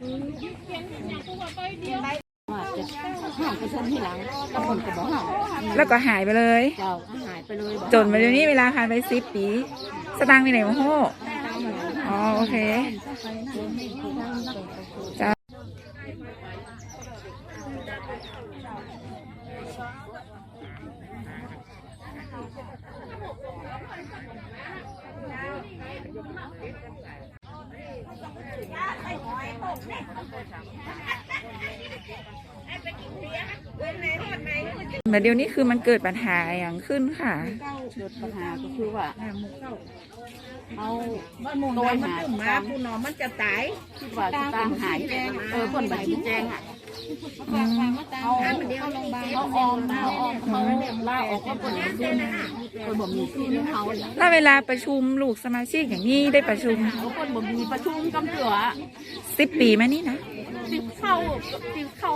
ว่าจะห้ามประชมที่หลังก็คนก็บอกห้ามแล้วก็หายไปเลย เจ้าก็หายไปเลยบอกจนมาเดี๋ยวนี้เวลาผ่านไปสิบปี สตางค์มีไหนมาโหอ๋อโอเคจ้า แต่เดี๋ยวนี้คือมันเกิดปัญหาอย่างขึ้นค่ะ เกิดปัญหาก็คือว่าเอาบ้านหมุนน้อยมันตึ้มมาผู้น้องมันจะตายคิดว่าจะตามหายเออคนบัตรชี้แจงอะอืมเอาเขาออมเขาออมเขาล่าออกก็คนบ่มี คนบ่มีที่ให้เขาเนี่ยแล้วเวลาประชุมลูกสมาชิกอย่างนี้ได้ประชุมเขาคนบ่มีประชุมกำเตือสิบปีมานี่นะ ติดเข้าติดเข้า